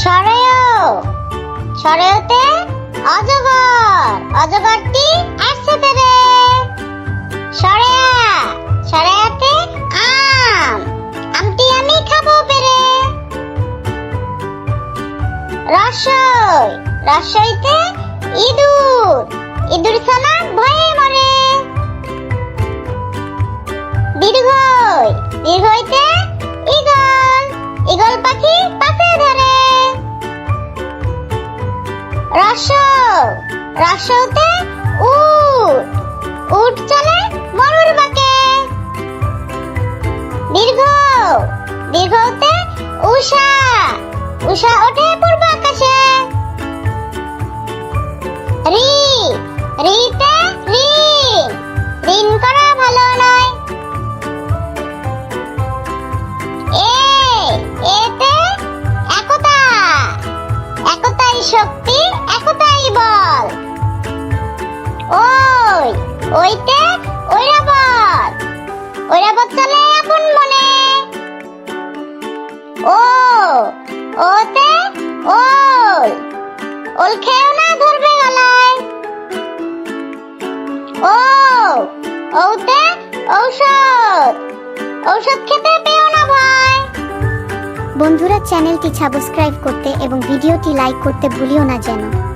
সরেও সরেওতে অজগর। অজগরটি আসছে তেরে সরেয়া ইঁদুর। ইঁদুর ছানা ভয়ে মরে। দীর্ঘই দীর্ঘইতে রস, রসতে উট উট চলে মরুর বাকে। দীর্ঘ, দীর্ঘতে উষা উষা ওঠে পূর্ব আকাশে। রি, রিতে ঋণ ঋণ করা ভালো নয়। এ, এতে একতা, একতাই শক্তি। ওই ঐরাবত ঐরাবত চলে আপন মনে। ও, ওতে ওল। খেয়েও না ধরবে গলায়। ও, ওতে ঔষধ। ঔষধ খেতে পেও না বন্ধুরা, চ্যানেলটি সাবস্ক্রাইব করতে এবং ভিডিওটি লাইক করতে ভুলিও না যেন।